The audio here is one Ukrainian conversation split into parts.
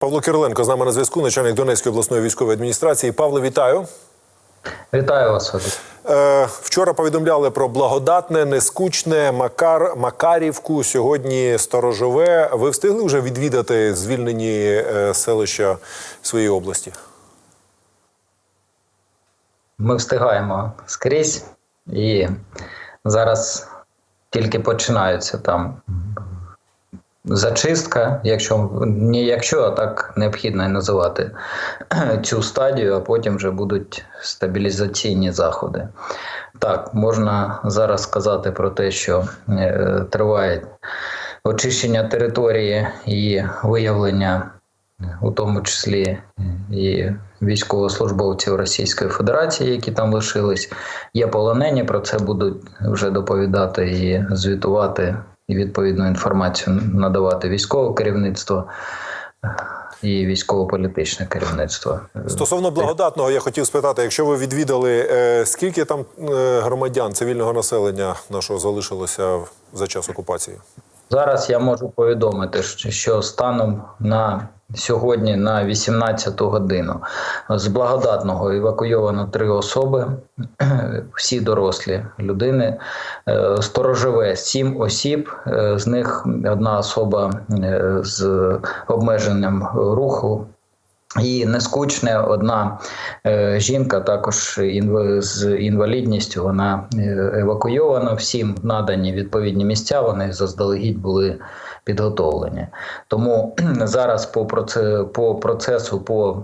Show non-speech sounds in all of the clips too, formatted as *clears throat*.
Павло Кириленко з нами на зв'язку, начальник Донецької обласної військової адміністрації. Павло, вітаю. Вітаю вас, Е, вчора повідомляли про благодатне, нескучне, Макар, Макарівку. Сьогодні Сторожове. Ви встигли вже відвідати звільнені е, селища своєї області? Ми встигаємо скрізь, і зараз тільки починаються там зачистка, якщо не якщо, а так необхідно називати *clears throat* цю стадію, а потім вже будуть стабілізаційні заходи. Так, можна зараз сказати про те, що е, триває очищення території і виявлення у тому числі і військовослужбовців Російської Федерації, які там лишились. Є полонені, про це будуть вже доповідати і звітувати, і відповідну інформацію надавати військове керівництво і військово-політичне керівництво. Стосовно благодатного, я хотів спитати, якщо ви відвідали, е, скільки там е, громадян цивільного населення нашого залишилося за час окупації? Зараз я можу повідомити, що станом на сьогодні на 18 годину з благодатного евакуйовано три особи, *clears throat* всі дорослі людини. Сторожеве сім осіб, е, з них одна особа е, з обмеженням руху. І нескучне одна е, жінка, також інв... з інвалідністю, вона е, евакуйована. Всім надані відповідні місця. Вони заздалегідь були підготовлені. Тому *clears throat* зараз по проце... по процесу, по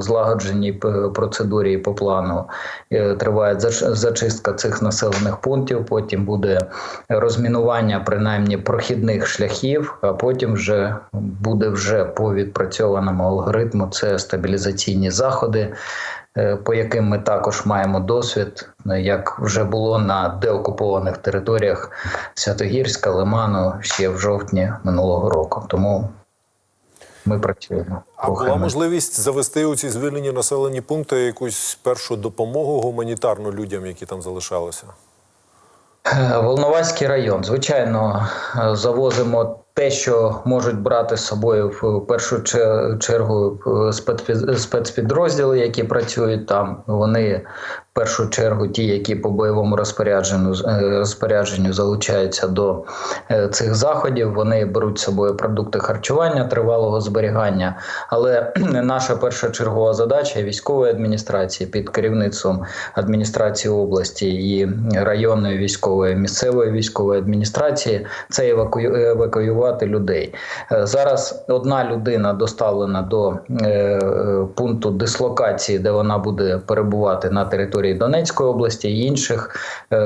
злагодженій процедурі і по плану е, триває зач- зачистка цих населених пунктів. Потім буде розмінування принаймні прохідних шляхів, а потім вже буде вже по відпрацьованому алгоритму. Це стабілізаційні заходи, е, по яким ми також маємо досвід, е, як вже було на деокупованих територіях Святогірська, Лиману ще в жовтні минулого року. Тому ми працюємо. А була можливість завести у ці звільнені населені пункти якусь першу допомогу гуманітарну людям, які там залишалися? Е, Волноваський район. Звичайно, завозимо те, що можуть брати з собою в першу че- чергу е, спецпідрозділи, які працюють там. Вони першу чергу ті, які по бойовому розпорядженню е, розпорядженню залучаються до е, цих заходів. Вони беруть з собою продукти харчування тривалого зберігання. Але наша першочергова задача військової адміністрації під керівництвом адміністрації області і районної військової місцевої військової адміністрації це евакуювати людей. Е, Зараз одна людина доставлена до пункту дислокації, де вона буде перебувати на території Донецької області. Інших е,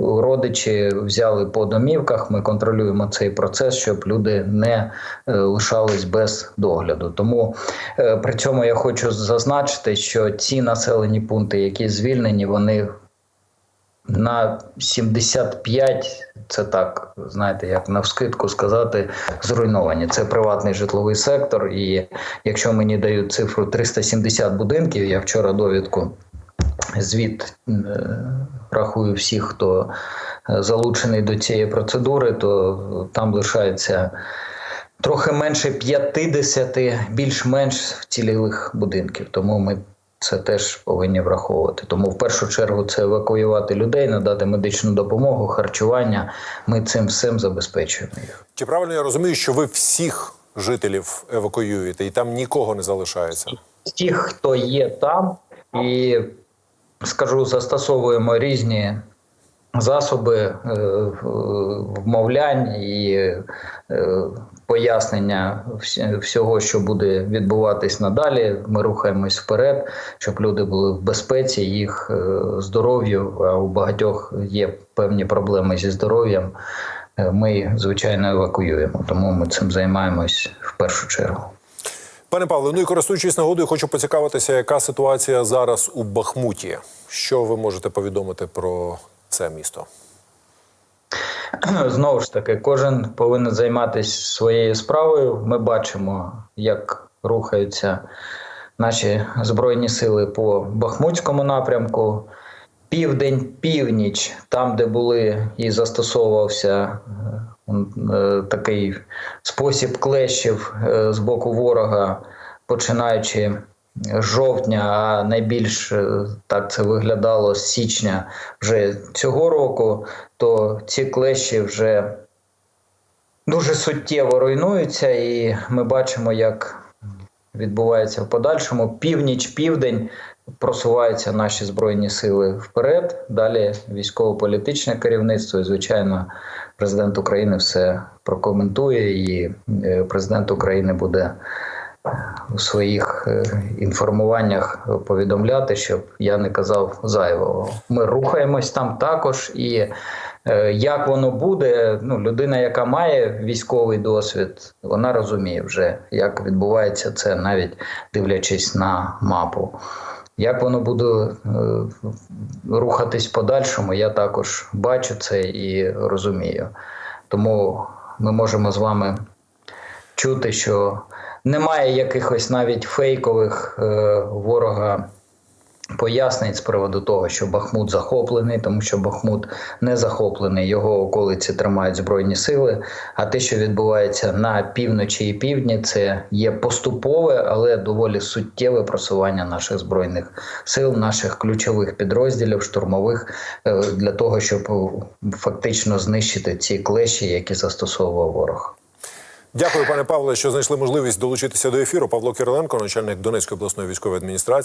родичі взяли по домівках. Ми контролюємо цей процес, щоб люди не е, лишались без догляду. Тому е, при цьому я хочу зазначити, що ці населені пункти, які звільнені, вони на 75, це так, знаєте, як навскидку сказати, зруйновані. Це приватний житловий сектор. І якщо мені дають цифру 370 будинків, я вчора довідку звіт е, рахую всіх, хто е, залучений до цієї процедури, то там лишається. Трохи менше 50, більш-менш вцілілих будинків. Тому ми це теж повинні враховувати. Тому в першу чергу це евакуювати людей, надати медичну допомогу, харчування. Ми цим всім забезпечуємо їх. Чи правильно я розумію, що ви всіх жителів евакуюєте і там нікого не залишається? Ті, хто є там, і скажу, застосовуємо різні засоби е, вмовлянь і е, пояснення всього, що буде відбуватись надалі. Ми рухаємось вперед, щоб люди були в безпеці, їх е, здоров'ю. А у багатьох є певні проблеми зі здоров'ям. Ми звичайно евакуюємо, тому ми цим займаємось в першу чергу. Пане Павло, ну і користуючись нагодою, хочу поцікавитися, яка ситуація зараз у Бахмуті. Що ви можете повідомити про це місто? *clears throat* Знову ж таки, кожен повинен займатися своєю справою. Ми бачимо, як рухаються наші збройні сили по Бахмутському напрямку. Південь, північ, там, де були і застосовувався е, такий спосіб клещів е, з боку ворога. починаючи з жовтня, а найбільш е, так це виглядало з січня вже цього року, то ці клещі вже дуже суттєво руйнуються, і ми бачимо, як відбувається в подальшому. Північ, південь просуваються наші збройні сили вперед. Далі військово-політичне керівництво, і звичайно, президент України все прокоментує, і е, президент України буде у своїх е, інформуваннях повідомляти, щоб я не казав зайвого. Ми рухаємось там також і. Е, Як воно буде, ну людина, яка має військовий досвід, вона розуміє вже, як відбувається це, навіть дивлячись на мапу. Як воно буде е, рухатись подальшому, я також бачу це і розумію. Тому ми можемо з вами чути, що немає якихось навіть фейкових е, ворога пояснень з приводу того, що Бахмут захоплений, тому що Бахмут не захоплений, його околиці тримають збройні сили. А те, що відбувається на півночі і півдні, це є поступове, але доволі суттєве просування наших збройних сил, наших ключових підрозділів, штурмових е, для того, щоб е, фактично знищити ці клещі, які застосовував ворог. Дякую, пане Павле, що знайшли можливість долучитися до ефіру. Павло Кириленко, начальник Донецької обласної військової адміністрації.